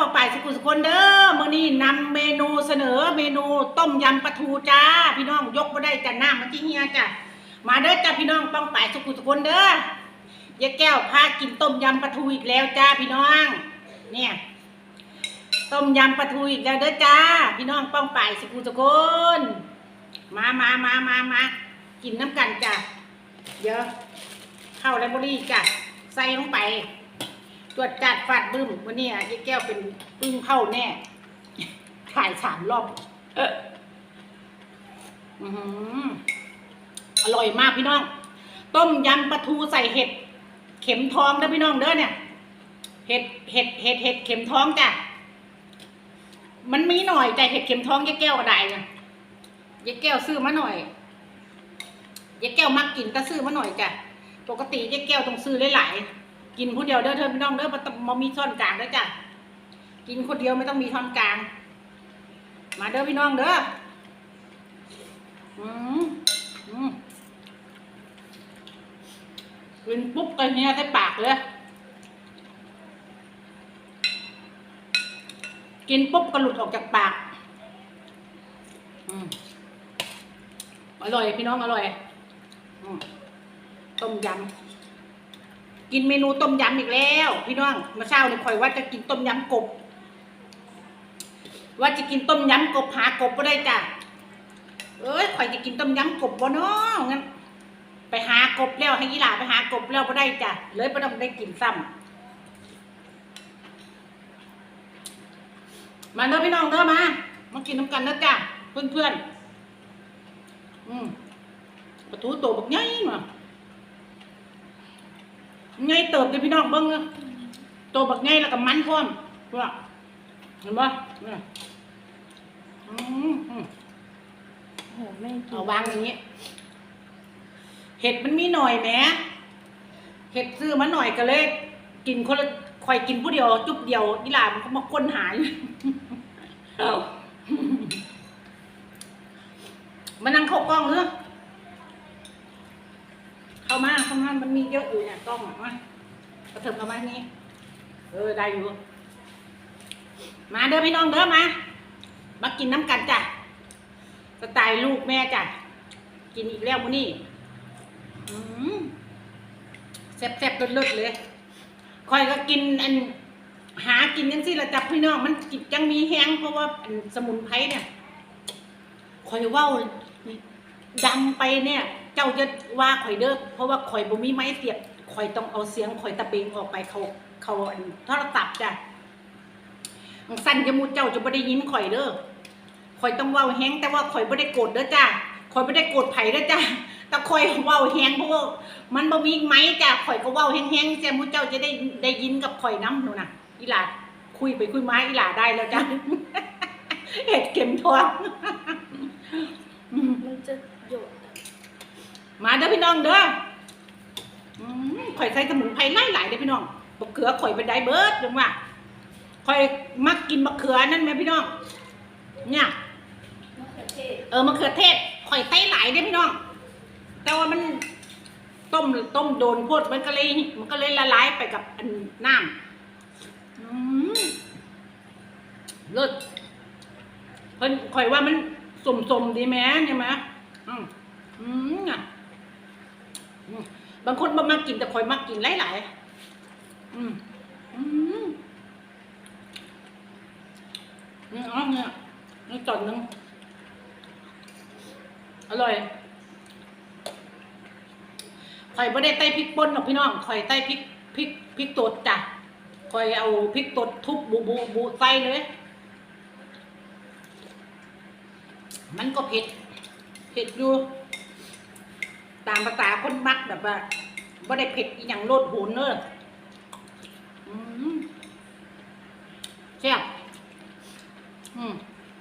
ปอกป่ายสกุลสกุลเด้อมื้อนี้นำเมนูเสนอเมนูต้มยำปลาทูจ้า พี่น้องยกบ่ได้จ้ะน้ำมันที่เฮียจ้ะมาเด้อจ้าพี่น้องป้องป่ายสกุลสกุลเด้อยายแก้วพากินต้มยำปลาทูอีกแล้วจ้าพี่น้อง เนี่ย ต้มยำปลาทูอีกแล้วเด้อจ้า พี่น้องป้องป่ายสกุลสกุลมามามามามากินน้ำกันจ้ะเดี๋ยวเข้าแล้วบรีจ้ะใส่ลงไป ตรวจจัดฟาดบึ้มวันนี้อะยายแก้วเป็นปึ้งเข้าแน่ ถ่ายสามรอบเอออืออร่อยมากพี่น้อง ต้มยำปลาทูใส่เห็ด เข็มทองเด้อพี่น้องเด้อเนี่ย เห็ดเห็ดเห็ดเห็ดเข็มทองจ้ะมันมีหน่อยแต่เห็ดเข็มทองยายแก้วก็ได้นะยายแก้วซื้อมาหน่อยยายแก้วมักกินก็ซื้อมาหน่อยจ้ะปกติยายแก้วต้องซื้อหลายๆ กินผู้เดียวเด้อเธอพี่น้องเด้อมันต้องมามีช้อนกลางเด้อจ้ะกินคนเดียวไม่ต้องมีช้อนกลาง มาเด้อพี่น้องเด้ออืมอืมกินปุ๊บกันเนี่ยใส่ปากเลยกินปุ๊บก็หลุดออกจากปากอืมอร่อยพี่น้องอร่อยอืมต้มยำ กินเมนูต้มยำอีกแล้ว พี่น้องมื่อเช้าเนี่ยคอยว่าจะกินต้มยำกบ ว่าจะกินต้มยำกบหากบก็ได้จ้ะเอ้ยคอยจะกินต้มยำกบบ่เนาะงั้น ไปหากบแล้วให้ยีหลาไปหากบแล้วก็ได้จ้ะเลยไม่ต้องได้กินซ้ำมาเด้อพี่น้องเด้อมามากินน้ำกันเด้อจ้ะเพื่อนเพื่อนๆอืมปลาทูโตบักใหญ่มา ใหญ่เติบเลยพี่น้องเบิ้งเด้อโตบักใหญ่แล้วก็มันพร้อมเพื่อเห็นปะเนี่ยอืมอืมโอ้โหแม่กินเอาวางอย่างนี้ เห็ดมันมีหน่อยแหมเห็ดซื้อมาหน่อยก็เลย กินคนละคอยกินผู้เดียว จุบเดียวนี่หลามันก็มาค้นหาอยู่มานั่งเข้ากล้องเนอะ เข้ามาเข้ามามันมีเยอะอยู่เนี่ยกล้องอะมากระเถิบเข้ามานี่เออได้อยู่ มาเด้อพี่น้องเด้อมามากินน้ำกันจ้ะสไตล์ลูกแม่จ้ะกินอีกแล้วมื้อนี้แซ่บๆเลิศๆเลยคอยก็กินอันหากินจังซี่ละจับพี่น้องมันกินจังมีแห้งเพราะว่าสมุนไพรเนี่ยคอยว้าดังไปเนี่ย เจ้าจะว่าข่อยเด้อเพราะว่าข่อยบ่มีไม้เสียบข่อยต้องเอาเสียงข่อยตะเบงออกไปเขาเขาอันโทรศัพท์จ้ะสั้นจมูกเจ้าจะบ่ได้ยินข่อยเด้อข่อยต้องว้าแฮงแต่ว่าข่อยไม่ได้โกรธเด้อจ้าข่อยไม่ได้โกรธไผเด้อจ้าแต่ข่อยว้าแฮงเพราะว่ามันบ่มีไม้จ้าข่อยก็ว้าแฮงๆแซมูเจ้าจะได้ได้ยินกับข่อยน้ำหนูน่ะอีหลาคุยไปคุยมาอีหลาได้แล้วจ้าเห็ดเข็มทองมันจะหยด มาเด้อพี่น้องเด้ออืมข่อยใส่สมุนไพรหลายๆเด้อพี่น้องบักเขือข่อยเป็นไดเบิร์ดจังว่าข่อยมักกินบักเขือนั่นแหมพี่น้อง เนี่ยเออมะเขือเทศข่อยไต้หลายเด้อพี่น้อง แต่ว่ามันต้มต้มโดนโพดมันก็เลยมันก็เลยละลายไปกับอันน้ำอืมเลิศเพิ่นข่อยว่ามันสมสมๆดีแม้เนี่ไหมอืมอืมอะ บางคนบ่มากินแต่ข่อยมากินหลายๆอืมอืมอืมอ๋อเนี่ยนี่จอดนึงอร่อยข่อยไม่ได้ไต้พริกป่นหรอกพี่น้องข่อยไต้พริกพริกพริกตดจ้ะข่อยเอาพริกตดทุบบุบุบุใส่เลย มันก็เผ็ดเผ็ดอยู่ ตามภาษาคนมักแบบว่าไม่ได้เผ็ดอหย่างโลดโหนเนอะอืมแซ่บอืม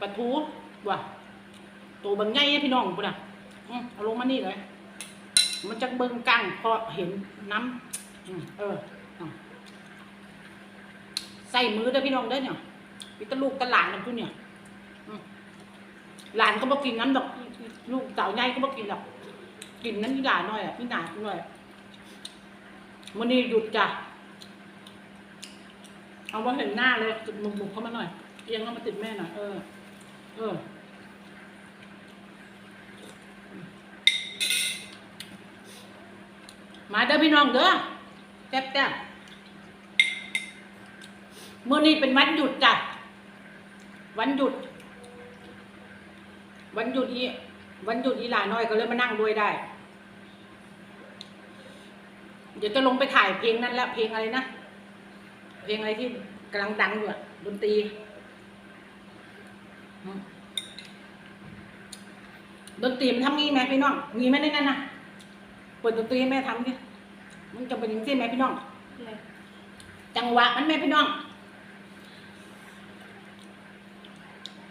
ปลาทูว่ะตัวบางใหญ่เนี่ยพี่น้องปุ่นอะอืมเอาลงมานี่เลย มันจะเบิ่งกังพอเห็นน้ำอืมเอออะใส่มือเด้อพี่น้องเด้อเนี่ยพี่ตะลูกตะหลานกันทุกเนี่ยอืมหลานก็บ่กินน้ำดอก ลูกสาวใหญ่ก็บ่กินดอก กินนั้นนี่หลาหน่อยอะพี่หนาหน่อยมันนี่หยุดจ้ะเอาว่าเห็นหน้าเลยจุดมุมบุกเข้ามาหน่อยเอียงเข้ามาติดแม่หน่อยเออ เออมาเด้อพี่น้องเด้อแซ่บแซ่บเมื่อนี้เป็นวันหยุดจ้ะวันหยุด วันหยุดอีวันหยุดอีหลาน้อยก็เลยมานั่งด้วยได้ เดี๋ยวจะลงไปถ่ายเพลงนั้นแล้วเพลงอะไรนะ เพลงอะไรที่กำลังดังอยู่อะดนตรีดนตรีมันทำงี้ไหมพี่น้อง มีไหมในนั้นนะเปิดดนตรีให้แม่ทำดิมันจะเป็นย่างนี้ไหมพี่น้อง จังหวะมันแม่พี่น้อง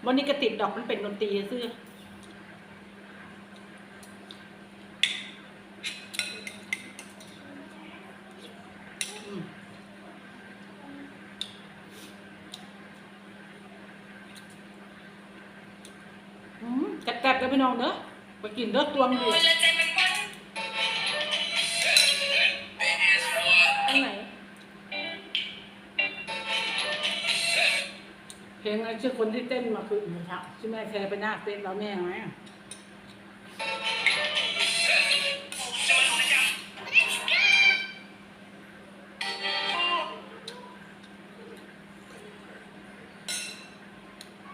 วันนี้ก็ติดดอกมันเป็นดนตรีซื่อมอืม แกบๆกันพี่น้องเด้อไปกินเด้อตวงดีอันไหนเพลงอะไรชื่อคนที่เต้นมาคืออีกครับที่แม่แชร์ไปหน้าเฟซเราแม่ไหม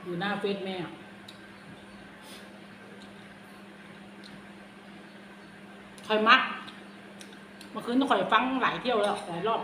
อยู่หน้าเฟซแม่ อะคอยมัก เมื่อคืนต้องคอยฟังหลายเที่ยวแล้วหลายรอบ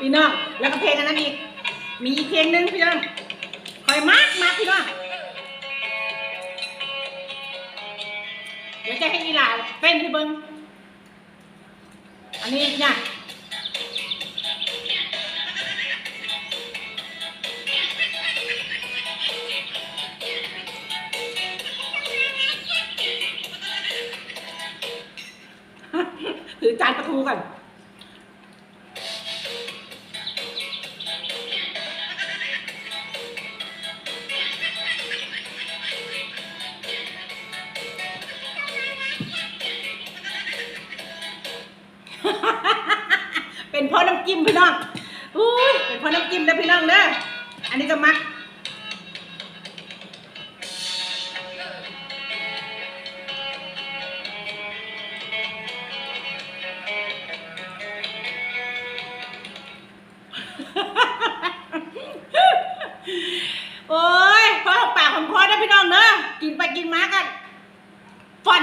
พี่น้อง แล้วก็เพลงอันนั้นอีก มีอีกเพลงหนึ่งพี่น้องคอยมากมากพี่น้อง เดี๋ยวจะให้อีหลาเต้นให้เบิ้งอันนี้เนี่ย จานประทูก่อนเป็นเพ่อน้ำจิ้มพี่น้องอุ้ยเป็นเพ่อน้ำจิ้มนะพี่น้องเด้ออันนี้ก็มัก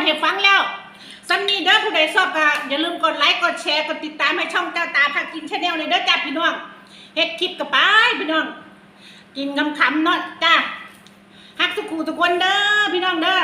ให้ฟังแล้วสำนีเด้อผู้ใดชอบก็อย่าลืมกดไลค์กดแชร์กดติดตามให้ช่องเจ้าตาพากินชาแนลเลยเด้อจ้าพี่น้องเฮ็ดคลิปกับไปพี่น้อง กินคำๆเนาะจ้าฮักสุขูทุกคนเด้อพี่น้องเด้อ